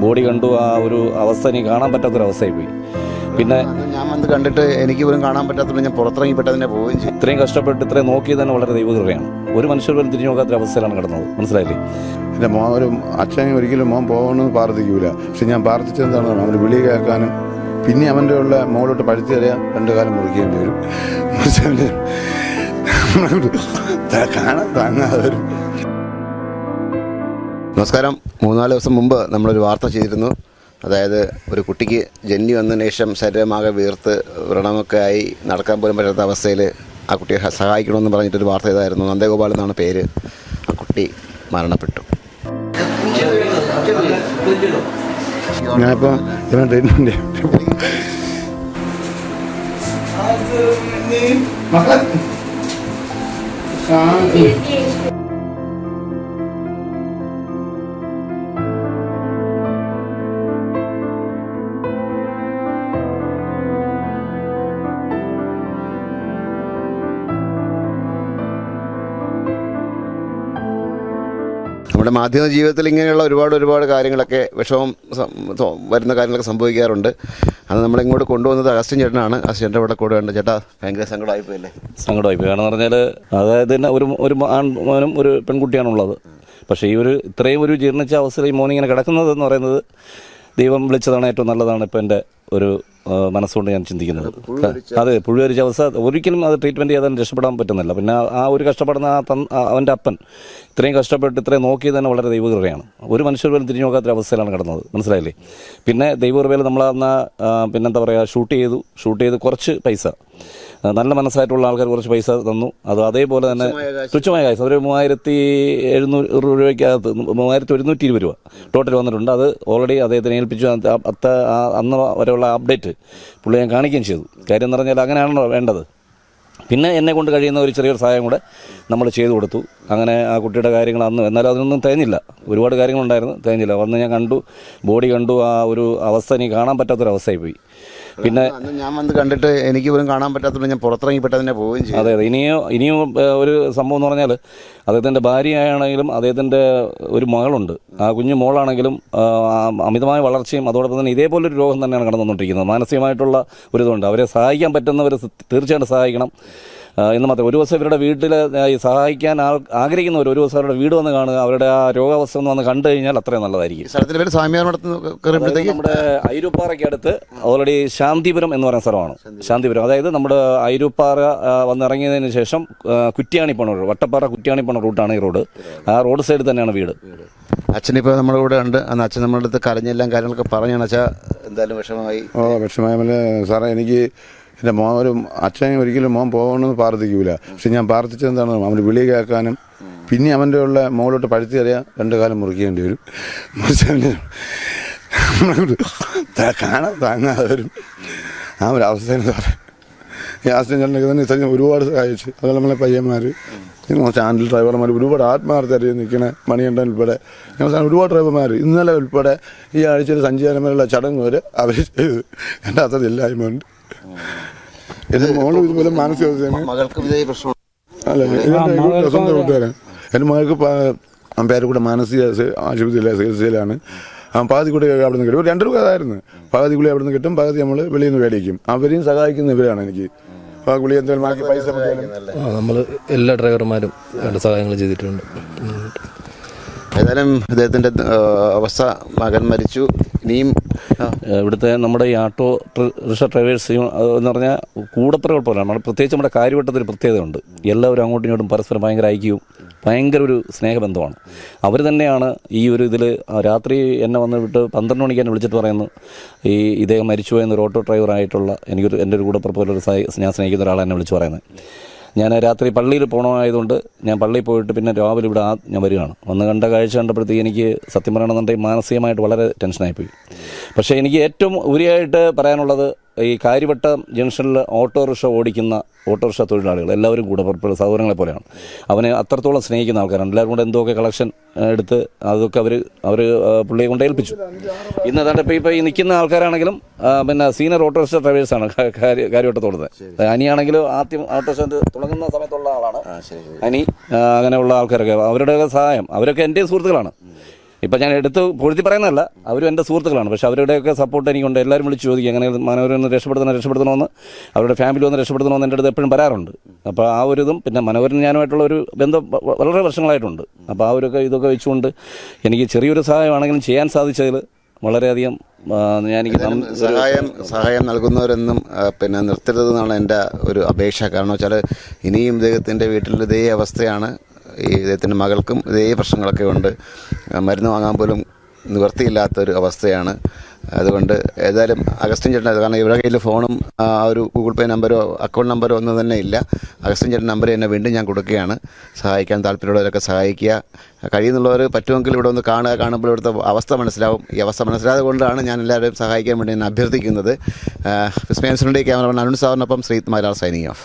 Body കണ്ടു ആ ഒരു അവസ്ഥ എനിക്ക് കാണാൻ പറ്റാത്തൊരവസ്ഥയായി പോയി പിന്നെ ഞാൻ വന്ന് കണ്ടിട്ട് എനിക്ക് പോലും കാണാൻ പറ്റാത്തതുകൊണ്ട് ഞാൻ പുറത്തിറങ്ങി പെട്ടെന്ന് പോവുകയും ചെയ്യും ഇത്രയും കഷ്ടപ്പെട്ട് ഇത്രയും നോക്കിയത് തന്നെ വളരെ ദൈവകൃപയാണ്. ഒരു മനുഷ്യർ പോലും തിരിഞ്ഞു നോക്കാത്തൊരവസ്ഥയിലാണ് കിടന്നത്. മനസ്സിലായില്ലേ? എന്റെ മോൻ ഒരു ഒരിക്കലും മോൻ പോകണമെന്ന് പ്രാർത്ഥിക്കൂല. പക്ഷെ ഞാൻ പ്രാർത്ഥിച്ചത് എന്താണ്? അവന് വിളി കേൾക്കാനും പിന്നെ അവന്റെ ഉള്ള മോളോട്ട് പഴുത്തി തരാൻ രണ്ടു കാലം മുറിക്കേണ്ടി വരും. കാണാൻ താങ്ങാതെ വരും. നമസ്കാരം. മൂന്നാൽ ദിവസം മുമ്പ് നമ്മളൊരു വാർത്ത ചെയ്തിരുന്നു. അതായത് ഒരു കുട്ടിക്ക് ജന്നി വന്നതിന് ശേഷം ശരീരമാകെ വീർത്ത് വ്രണമൊക്കെ ആയി നടക്കാൻ പോലും പറ്റാത്ത അവസ്ഥയിൽ ആ കുട്ടിയെ സഹായിക്കണമെന്ന് പറഞ്ഞിട്ടൊരു വാർത്ത ചെയ്തായിരുന്നു നന്ദഗോപാൽ എന്നാണ് പേര്. ആ കുട്ടി മരണപ്പെട്ടു. ഞാനിപ്പോൾ ഇവൻ ട്രീറ്റ്മെന്റ് നമ്മുടെ മാധ്യമ ജീവിതത്തിൽ ഇങ്ങനെയുള്ള ഒരുപാട് ഒരുപാട് കാര്യങ്ങളൊക്കെ വിഷമം വരുന്ന കാര്യങ്ങളൊക്കെ സംഭവിക്കാറുണ്ട്. അത് നമ്മളിങ്ങോട്ട് കൊണ്ടുവന്നത് അഗസ്റ്റിൻ ചേട്ടനാണ്. അഗസ്റ്റിൻ ചേട്ടൻ ഇവിടെ കൂടെ ചേട്ടാ ഭയങ്കര സങ്കടമായി പോയല്ലേ സങ്കടമായി പോയി കാരണം പറഞ്ഞാൽ അതായത് തന്നെ ഒരു ഒരു ആൺമോനും ഒരു പെൺകുട്ടിയാണുള്ളത്. പക്ഷേ ഈ ഒരു ഇത്രയും ഒരു ജീർണിച്ച അവസ്ഥയിൽ ഈ മോനിങ്ങനെ കിടക്കുന്നതെന്ന് പറയുന്നത് ദൈവം വിളിച്ചതാണ് ഏറ്റവും നല്ലതാണ് ഇപ്പം എന്റെ ഒരു മനസ്സുകൊണ്ട് ഞാൻ ചിന്തിക്കുന്നത്. അതെ പുഴുവരിച്ച അവസ്ഥ. ഒരിക്കലും അത് ട്രീറ്റ്മെന്റ് ചെയ്താൽ രക്ഷപ്പെടാൻ പറ്റുന്നില്ല. പിന്നെ ആ- ഒരു കഷ്ടപ്പെടുന്ന ആ തൻ അവന്റെ അപ്പൻ ഇത്രയും കഷ്ടപ്പെട്ട് ഇത്രയും നോക്കിയത് തന്നെ വളരെ ദൈവകൃപയാണ്. ഒരു മനുഷ്യർ പോലും തിരിഞ്ഞു നോക്കാത്ത അവസ്ഥയിലാണ് കിടന്നത്. മനസ്സിലായില്ലേ? പിന്നെ ദൈവകൃപയിൽ നമ്മൾ അന്ന് പിന്നെന്താ പറയുക ഷൂട്ട് ചെയ്തു. ഷൂട്ട് ചെയ്ത് കുറച്ച് പൈസ. നല്ല മനസ്സായിട്ടുള്ള ആൾക്കാർ കുറച്ച് പൈസ തന്നു. അത് അതേപോലെ തന്നെ തുച്ഛമായ കാശ്. ഒരു മൂവായിരത്തി എഴുന്നൂറ് രൂപയ്ക്കകത്ത് മൂവായിരത്തി ഒരുന്നൂറ്റി ഇരുപത് രൂപ. ടോട്ടൽ വന്നിട്ടുണ്ട്. അത് ഓൾറെഡി അദ്ദേഹത്തിനെ ഏൽപ്പിച്ചു. അത്ത അന്ന് വരെയുള്ള അപ്ഡേറ്റ് പുള്ളി ഞാൻ കാണിക്കുകയും ചെയ്തു. കാര്യം എന്ന് പറഞ്ഞാൽ അങ്ങനെയാണല്ലോ വേണ്ടത്. പിന്നെ എന്നെ കൊണ്ട് കഴിയുന്ന ഒരു ചെറിയൊരു സഹായം കൂടെ നമ്മൾ ചെയ്തു കൊടുത്തു. അങ്ങനെ ആ കുട്ടിയുടെ കാര്യങ്ങൾ അന്ന് എന്നാലും അതിനൊന്നും തേഞ്ഞില്ല ഒരുപാട് കാര്യങ്ങളുണ്ടായിരുന്നു തേഞ്ഞില്ല വന്ന് ഞാൻ കണ്ടു ബോഡി കണ്ടു ആ ഒരു അവസ്ഥ എനിക്ക് കാണാൻ പറ്റാത്തൊരവസ്ഥയായി പോയി. പിന്നെ ഞാൻ വന്ന് കണ്ടിട്ട് എനിക്ക് പോലും കാണാൻ പറ്റാത്തതുകൊണ്ട് ഞാൻ പുറത്തിറങ്ങി പെട്ടെന്ന് പോവുകയും ചെയ്യും അതെ അതെ. ഇനിയോ ഇനിയും ഒരു സംഭവം എന്ന് പറഞ്ഞാൽ അദ്ദേഹത്തിന്റെ ഭാര്യയാണെങ്കിലും അദ്ദേഹത്തിന്റെ ഒരു മകളുണ്ട്. ആ കുഞ്ഞു മോളാണെങ്കിലും അമിതമായ വളർച്ചയും അതോടൊപ്പം തന്നെ ഇതേപോലൊരു രോഗം തന്നെയാണ് കടന്നുകൊണ്ടിരിക്കുന്നത്. മാനസികമായിട്ടുള്ള ഒരു ഇതുണ്ട്. അവരെ സഹായിക്കാൻ പറ്റുന്നവർ തീർച്ചയായിട്ടും സഹായിക്കണം. എന്ന് മാത്രം ഒരു ദിവസം ഇവരുടെ വീട്ടിൽ സഹായിക്കാൻ ആൾ ആഗ്രഹിക്കുന്നവർ ഒരു ദിവസം അവരുടെ വീട് വന്ന് കാണുക അവരുടെ ആ രോഗാവസ്ഥ ഒന്ന് വന്ന് കണ്ടു കഴിഞ്ഞാൽ അത്രയും നല്ലതായിരിക്കും. ഈ സ്ഥലത്തിന്റെ പേര് സ്വാമിയാർമഠത്ത് കയറുമ്പോഴത്തേക്ക് നമ്മുടെ ഐരൂപ്പാറയ്ക്ക് അടുത്ത് ഓൾറെഡി ശാന്തിപുരം എന്ന് പറയുന്ന സ്ഥലമാണ്. ശാന്തിപുരം. അതായത് നമ്മുടെ ഐരൂപ്പാറ വന്നിറങ്ങിയതിന് ശേഷം കുറ്റ്യാണി പോണ റോഡ് വട്ടപ്പാറ കുറ്റ്യാണി പോണ റൂട്ടാണ് ഈ റോഡ്. ആ റോഡ് സൈഡിൽ തന്നെയാണ് വീട്. അച്ഛനിപ്പോൾ നമ്മുടെ കൂടെ ഉണ്ട്. അന്ന് അച്ഛൻ നമ്മുടെ അടുത്ത് കരഞ്ഞെല്ലാം കാര്യങ്ങളൊക്കെ പറഞ്ഞാണ്. അച്ഛാ എന്തായാലും വിഷമമായി. ഓ വിഷമായ സാറേ എനിക്ക് എന്റെ മോൻ ഒരു അച്ഛൻ ഒരിക്കലും മോൻ പോകണമെന്ന് പ്രാർത്ഥിക്കൂല. പക്ഷെ ഞാൻ പ്രാർത്ഥിച്ചെന്താണ് അവന് വിളി കേൾക്കാനും പിന്നെ അവന്റെ ഉള്ള മോളോട്ട് പഴുത്തി അറിയാൻ രണ്ട് കാലം മുറിക്കേണ്ടി വരും. കാണാൻ താങ്ങാതെ വരും. ആ ഒരു അവസ്ഥയാണ് പറയാം തന്നെ ഒരുപാട് സഹായിച്ചു. അതുപോലെ നമ്മളെ പയ്യന്മാർ ചാനൽ ഡ്രൈവർമാർ ഒരുപാട് ആത്മാർത്ഥ അറിയാൻ നിൽക്കണ മണികണ്ഠൻ ഉൾപ്പെടെ. ഞങ്ങൾ ഒരുപാട് ഡ്രൈവർമാർ ഇന്നലെ ഉൾപ്പെടെ ഈ ആഴ്ചയിൽ സഞ്ചാരമാരുള്ള ചടങ്ങ് വരെ അവർ ചെയ്ത്. എന്റെ അത്ര ഇല്ലായ്മ ഉണ്ട് എന്റെ മോളും ഇതുപോലെ മാനസികാവസ്ഥയാണ് മകൾക്ക് ഇതേ പ്രശ്നം അല്ല സ്വന്തം കൂട്ടുകാരൻ എന്റെ മകൾക്ക് പ- കൂടെ മാനസിക ആശുപത്രിയിലെ ചികിത്സയിലാണ്. ആ പാതി കൂടെ അവിടെ നിന്ന് കിട്ടും. രണ്ട് രൂപ അതായിരുന്നു. പാതി ഗുളി അവിടെ നിന്ന് കിട്ടും പകുതി നമ്മൾ വെളിയിൽ നിന്ന് മേടിക്കും. അവരെയും സഹായിക്കുന്ന ഇവരാണ് എനിക്ക്. ആ ഗുളി എന്തെങ്കിലും ബാക്കി പൈസ നമ്മൾ എല്ലാ ഡ്രൈവർമാരും സഹായങ്ങൾ ചെയ്തിട്ടുണ്ട്. ഏതായാലും അദ്ദേഹത്തിന്റെ അവസ്ഥ മകൻ മരിച്ചു. ഇനിയും ഇവിടുത്തെ നമ്മുടെ ഈ ആട്ടോ റിക്ഷ ഡ്രൈവേഴ്സ് എന്ന് പറഞ്ഞാൽ കൂടത്ര കുഴപ്പമില്ല നമ്മുടെ പ്രത്യേകിച്ച് നമ്മുടെ കാര്യവട്ടത്തിൽ പ്രത്യേകതയുണ്ട്. എല്ലാവരും അങ്ങോട്ടും ഇങ്ങോട്ടും പരസ്പരം ഭയങ്കര ഐക്യവും ഭയങ്കര ഒരു സ്നേഹബന്ധമാണ്. അവർ തന്നെയാണ് ഈ ഒരു ഇതിൽ രാത്രി എന്നെ വന്ന് വിട്ട് പന്ത്രണ്ട് മണിക്ക് എന്നെ വിളിച്ചിട്ട് പറയുന്നു ഈ ഇദ്ദേഹം മരിച്ചു പോയെന്ന് ഒരു ഓട്ടോ ഡ്രൈവറായിട്ടുള്ള എനിക്കൊരു എന്റെ ഒരു കൂടെ സഹ- ഞാൻ സ്നേഹിക്കുന്ന ഒരാളെ എന്നെ വിളിച്ച് പറയുന്നത്. ഞാൻ രാത്രി പള്ളിയിൽ പോകണമായതുകൊണ്ട് ഞാൻ പള്ളിയിൽ പോയിട്ട് പിന്നെ രാവിലെ ഇവിടെ ആ ഞാൻ വരികയാണ്. വന്ന് കണ്ട കാഴ്ച കണ്ടപ്പോഴത്തേക്ക് എനിക്ക് സത്യം പറയണമെന്നുണ്ടെങ്കിൽ മാനസികമായിട്ട് വളരെ ടെൻഷനായിപ്പോയി പക്ഷേ എനിക്ക് ഏറ്റവും ഉരിയായിട്ട് പറയാനുള്ളത് ഈ കാര്യവട്ടം ജംഗ്ഷനിൽ ഓട്ടോറിക്ഷ ഓടിക്കുന്ന ഓട്ടോറിക്ഷ തൊഴിലാളികൾ എല്ലാവരും കൂടെ സഹോദരങ്ങളെ പോലെയാണ്. അവനെ അത്രത്തോളം സ്നേഹിക്കുന്ന ആൾക്കാരാണ്. എല്ലാവരും കൂടെ എന്തൊക്കെ കളക്ഷൻ എടുത്ത് അതൊക്കെ അവർ അവർ പുള്ളിയെ കൊണ്ട് ഏൽപ്പിച്ചു. ഇന്ന് അതാണ്ട് ഇപ്പോൾ ഇപ്പോൾ ഈ നിൽക്കുന്ന ആൾക്കാരാണെങ്കിലും പിന്നെ സീനിയർ ഓട്ടോറിക്ഷ ഡ്രൈവേഴ്സാണ് കാര്യവട്ടത്തോടുന്നത് അനിയാണെങ്കിലും ആദ്യം ഓട്ടോറിക്ഷ തുടങ്ങുന്ന സമയത്തുള്ള ആളാണ്. അനി അങ്ങനെയുള്ള ആൾക്കാരൊക്കെ. അവരുടെ സഹായം അവരൊക്കെ എന്റെ സുഹൃത്തുക്കളാണ്. ഇപ്പം ഞാൻ എടുത്ത് പൊഴുത്തി പറയുന്നതല്ല അവരും എന്റെ സുഹൃത്തുക്കളാണ്. പക്ഷേ അവരുടെയൊക്കെ സപ്പോർട്ട് എനിക്കുണ്ട്. എല്ലാവരും വിളിച്ച് ചോദിക്കുക അങ്ങനെ മനോരം ഒന്ന് രക്ഷപ്പെടുത്തണം രക്ഷപ്പെടുത്തണമെന്ന്? അവരുടെ ഫാമിലി ഒന്ന് രക്ഷപ്പെടുത്തണമെന്ന് എന്റെ അടുത്ത് എപ്പോഴും വരാറുണ്ട് അപ്പോൾ ആ ഒരു ഇതും പിന്നെ മനോഹരൻ ഞാനുമായിട്ടുള്ള ഒരു ബന്ധം വളരെ വർഷങ്ങളായിട്ടുണ്ട്. അപ്പോൾ ആ ഒരു ഇതൊക്കെ വെച്ചുകൊണ്ട് എനിക്ക് ചെറിയൊരു സഹായമാണെങ്കിലും ചെയ്യാൻ സാധിച്ചതിൽ വളരെയധികം ഞാൻ സഹായം സഹായം നൽകുന്നവരെന്നും പിന്നെ നിർത്തരുതെന്നാണ് എന്റെ ഒരു അപേക്ഷ. കാരണം വെച്ചാൽ ഇനിയും ഇദ്ദേഹത്തിന്റെ വീട്ടിൽ ഇതേ അവസ്ഥയാണ്. ഈ ഇദ്ദേഹത്തിന്റെ മകൾക്കും ഇതേ പ്രശ്നങ്ങളൊക്കെ ഉണ്ട്. മരുന്ന് വാങ്ങാൻ പോലും നിവൃത്തിയില്ലാത്തൊരു അവസ്ഥയാണ്. അതുകൊണ്ട് ഏതായാലും അഗസ്റ്റിൻ ചേട്ടൻ കാരണം ഇവരുടെ കയ്യിൽ ഫോണും ആ ഒരു ഗൂഗിൾ പേ നമ്പരോ അക്കൗണ്ട് നമ്പരോ ഒന്നും തന്നെ ഇല്ല. അഗസ്റ്റിൻ ചേട്ടൻ നമ്പർ തന്നെ വീണ്ടും ഞാൻ കൊടുക്കുകയാണ്. സഹായിക്കാൻ താല്പര്യമുള്ളവരൊക്കെ സഹായിക്കുക. കഴിയുന്നുള്ളവർ പറ്റുമെങ്കിൽ ഇവിടെ ഒന്ന് കാണുക. കാണുമ്പോൾ ഇവിടുത്തെ അവസ്ഥ മനസ്സിലാവും. ഈ അവസ്ഥ മനസ്സിലായത് കൊണ്ടാണ് ഞാൻ എല്ലാവരെയും സഹായിക്കാൻ വേണ്ടി ഞാൻ അഭ്യർത്ഥിക്കുന്നത്. വിസ്മയൻസിനുടെ ക്യാമറമാൻ അരുൺ സാറിനൊപ്പം ശ്രീത് മാരാർ സൈനിങ് ഓഫ്